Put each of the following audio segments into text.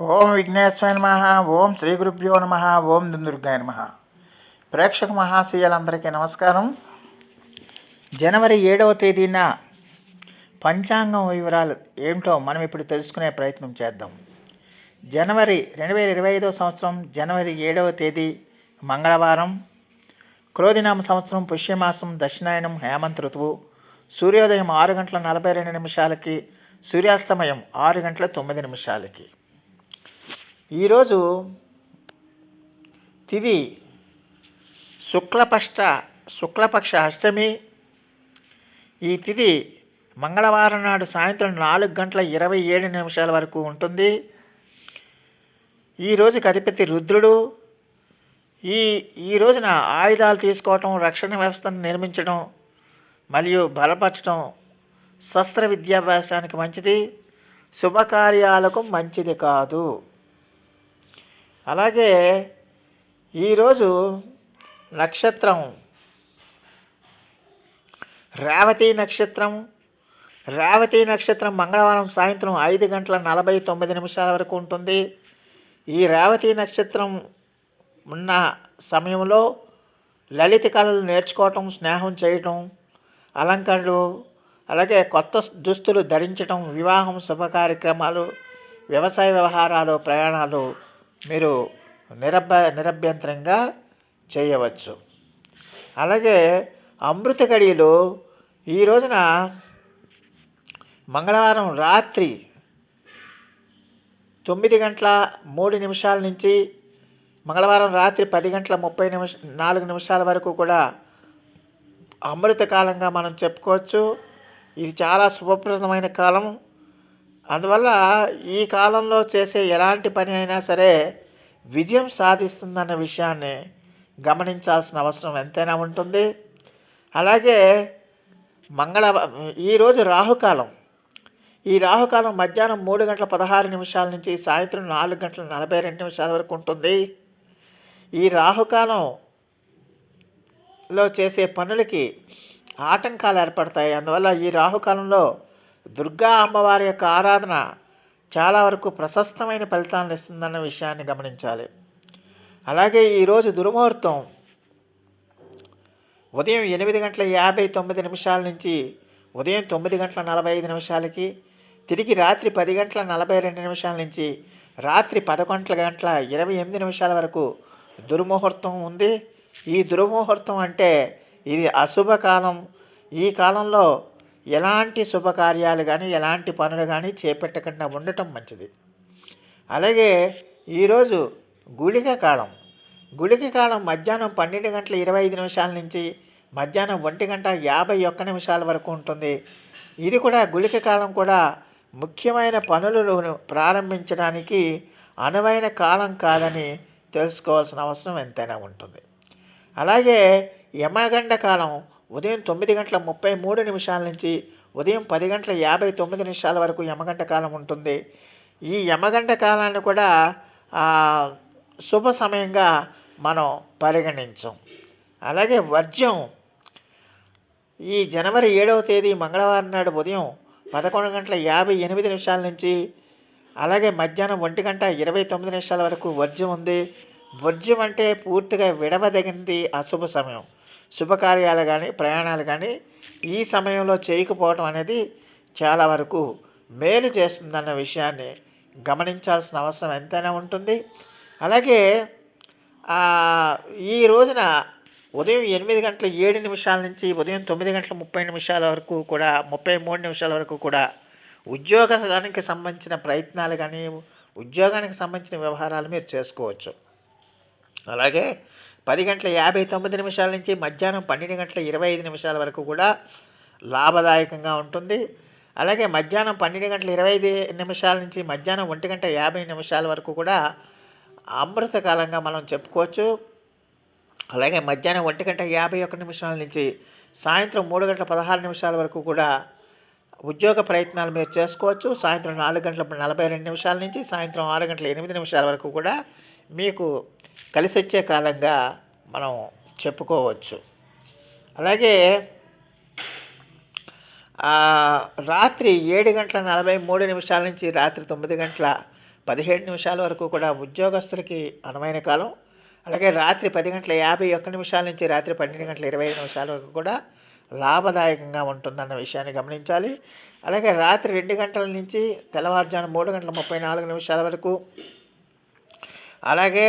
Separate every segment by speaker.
Speaker 1: ఓం విఘ్నేశ్వర నమ ఓం శ్రీ గురుభ్యో నమ ఓం దుర్గాయ నమ. ప్రేక్షక మహాశయాలందరికీ నమస్కారం. జనవరి ఏడవ తేదీన పంచాంగం వివరాలు ఏమిటో మనం ఇప్పుడు తెలుసుకునే ప్రయత్నం చేద్దాం. జనవరి రెండు వేల ఇరవై ఐదవ సంవత్సరం జనవరి ఏడవ తేదీ మంగళవారం. క్రోధినామ సంవత్సరం పుష్యమాసం దక్షిణాయనం హేమంత్ ఋతువు. సూర్యోదయం ఆరు గంటల నలభై రెండు నిమిషాలకి సూర్యాస్తమయం ఆరు గంటల తొమ్మిది నిమిషాలకి. ఈరోజు తిది శుక్లపక్ష శుక్లపక్ష అష్టమి. ఈ తిది మంగళవారం నాడు సాయంత్రం నాలుగు గంటల ఇరవై ఏడు నిమిషాల వరకు ఉంటుంది. ఈ అధిపతి రుద్రుడు. ఈ ఈ రోజున ఆయుధాలు తీసుకోవటం రక్షణ వ్యవస్థను నిర్మించడం మరియు బలపరచడం శస్త్ర విద్యాభ్యాసానికి మంచిది. శుభకార్యాలకు మంచిది కాదు. అలాగే ఈరోజు నక్షత్రం. రేవతి నక్షత్రం. రేవతి నక్షత్రం మంగళవారం సాయంత్రం ఐదు గంటల నలభై తొమ్మిది నిమిషాల వరకు ఉంటుంది. ఈ రేవతి నక్షత్రం ఉన్న సమయంలో లలిత కళలు నేర్చుకోవటం స్నేహం చేయటం అలంకరణలు అలాగే కొత్త దుస్తులు ధరించటం వివాహం శుభ కార్యక్రమాలు వ్యవసాయ వ్యవహారాలు ప్రయాణాలు మీరు నిరభ నిరభ్యంతరంగా చేయవచ్చు. అలాగే అమృత గడియలు ఈ రోజున మంగళవారం రాత్రి తొమ్మిది గంటల మూడు నిమిషాల నుంచి మంగళవారం రాత్రి పది గంటల ముప్పై నిమిష నాలుగు నిమిషాల వరకు కూడా అమృత కాలంగా మనం చెప్పుకోవచ్చు. ఇది చాలా శుభప్రదమైన కాలం. అందువల్ల ఈ కాలంలో చేసే ఎలాంటి పని అయినా సరే విజయం సాధిస్తుందన్న విషయాన్ని గమనించాల్సిన అవసరం ఎంతైనా ఉంటుంది. అలాగే మంగళ ఈరోజు రాహుకాలం. ఈ రాహుకాలం మధ్యాహ్నం మూడు గంటల పదహారు నిమిషాల నుంచి సాయంత్రం నాలుగు గంటల నలభై రెండు నిమిషాల వరకు ఉంటుంది. ఈ రాహుకాలంలో చేసే పనులకి ఆటంకాలు ఏర్పడతాయి. అందువల్ల ఈ రాహుకాలంలో దుర్గా అమ్మవారి యొక్క ఆరాధన చాలా వరకు ప్రశస్తమైన ఫలితాలను ఇస్తుందన్న విషయాన్ని గమనించాలి. అలాగే ఈరోజు దుర్ముహూర్తం ఉదయం ఎనిమిది గంటల యాభై తొమ్మిది నిమిషాల నుంచి ఉదయం తొమ్మిది గంటల నలభై ఐదు నిమిషాలకి తిరిగి రాత్రి పది గంటల నలభై రెండు నిమిషాల నుంచి రాత్రి పదకొండు గంటల ఇరవై ఎనిమిది నిమిషాల వరకు దుర్ముహూర్తం ఉంది. ఈ దుర్ముహూర్తం అంటే ఇది అశుభ కాలం ఈ కాలంలో ఎలాంటి శుభకార్యాలు కానీ ఎలాంటి పనులు కానీ చేపెట్టకుండా ఉండటం మంచిది. అలాగే ఈరోజు గుళిక కాలం. గుళిక కాలం మధ్యాహ్నం పన్నెండు గంటల ఇరవై ఐదు నిమిషాల నుంచి మధ్యాహ్నం ఒంటి గంట యాభై ఒక్క నిమిషాల వరకు ఉంటుంది. ఇది కూడా గుళిక కాలం కూడా ముఖ్యమైన పనులను ప్రారంభించడానికి అనువైన కాలం కాదని తెలుసుకోవాల్సిన అవసరం ఎంతైనా ఉంటుంది. అలాగే యమగండ కాలం ఉదయం తొమ్మిది గంటల ముప్పై మూడు నిమిషాల నుంచి ఉదయం పది గంటల యాభై తొమ్మిది నిమిషాల వరకు యమగంట కాలం ఉంటుంది. ఈ యమగంట కాలాన్ని కూడా శుభ సమయంగా మనం పరిగణించాం. అలాగే వర్జ్యం. ఈ జనవరి ఏడవ తేదీ మంగళవారం నాడు ఉదయం పదకొండు గంటల యాభై ఎనిమిది నిమిషాల నుంచి అలాగే మధ్యాహ్నం ఒంటి గంట ఇరవై తొమ్మిది నిమిషాల వరకు వర్జ్యం ఉంది. వర్జ్యం అంటే పూర్తిగా విడవదగినది అశుభ సమయం. శుభకార్యాలు కానీ ప్రయాణాలు కానీ ఈ సమయంలో చేయకపోవడం అనేది చాలా వరకు మేలు చేస్తుందన్న విషయాన్ని గమనించాల్సిన అవసరం ఎంతైనా ఉంటుంది. అలాగే ఈ రోజున ఉదయం ఎనిమిది గంటల ఏడు నిమిషాల నుంచి ఉదయం తొమ్మిది గంటల ముప్పై నిమిషాల వరకు కూడా ముప్పై మూడు నిమిషాల వరకు కూడా ఉద్యోగానికి సంబంధించిన ప్రయత్నాలు కానీ ఉద్యోగానికి సంబంధించిన వ్యవహారాలు మీరు చేసుకోవచ్చు. అలాగే పది గంటల యాభై తొమ్మిది నిమిషాల నుంచి మధ్యాహ్నం పన్నెండు గంటల ఇరవై ఐదు నిమిషాల వరకు కూడా లాభదాయకంగా ఉంటుంది. అలాగే మధ్యాహ్నం పన్నెండు గంటల ఇరవై ఐదు నిమిషాల నుంచి మధ్యాహ్నం ఒంటి గంట యాభై నిమిషాల వరకు కూడా అమృతకాలంగా మనం చెప్పుకోవచ్చు. అలాగే మధ్యాహ్నం ఒంటి గంట యాభై ఒక్క నిమిషాల నుంచి సాయంత్రం మూడు గంటల పదహారు నిమిషాల వరకు కూడా ఉద్యోగ ప్రయత్నాలు మీరు చేసుకోవచ్చు. సాయంత్రం నాలుగు గంటల నలభై రెండు నిమిషాల నుంచి సాయంత్రం ఆరు గంటల ఎనిమిది నిమిషాల వరకు కూడా మీకు కలిసి వచ్చే కాలంగా మనం చెప్పుకోవచ్చు. అలాగే రాత్రి ఏడు గంటల నలభై మూడు నిమిషాల నుంచి రాత్రి తొమ్మిది గంటల పదిహేడు నిమిషాల వరకు కూడా ఉద్యోగస్తులకి అనువైన కాలం. అలాగే రాత్రి పది గంటల యాభై ఒక్క నిమిషాల నుంచి రాత్రి పన్నెండు గంటల ఇరవై ఐదు నిమిషాల వరకు కూడా లాభదాయకంగా ఉంటుందన్న విషయాన్ని గమనించాలి. అలాగే రాత్రి రెండు గంటల నుంచి తెల్లవారుజాము మూడు గంటల ముప్పై నాలుగు నిమిషాల వరకు అలాగే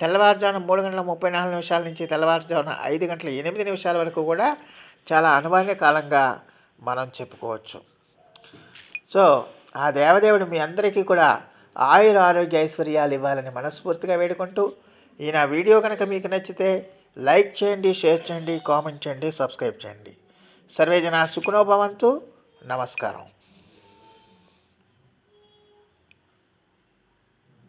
Speaker 1: తెల్లవారుజామున మూడు గంటల ముప్పై నాలుగు నిమిషాల నుంచి తెల్లవారుజామున ఐదు గంటల ఎనిమిది నిమిషాల వరకు కూడా చాలా అనువైన కాలంగా మనం చెప్పుకోవచ్చు. సో ఆ దేవదేవుడు మీ అందరికీ కూడా ఆయుర ఆరోగ్య ఐశ్వర్యాలు ఇవ్వాలని మనస్ఫూర్తిగా వేడుకుంటూ ఈ నా వీడియో కనుక మీకు నచ్చితే లైక్ చేయండి షేర్ చేయండి కామెంట్ చేయండి సబ్స్క్రైబ్ చేయండి. సర్వేజన సుఖనోభవంతు నమస్కారం.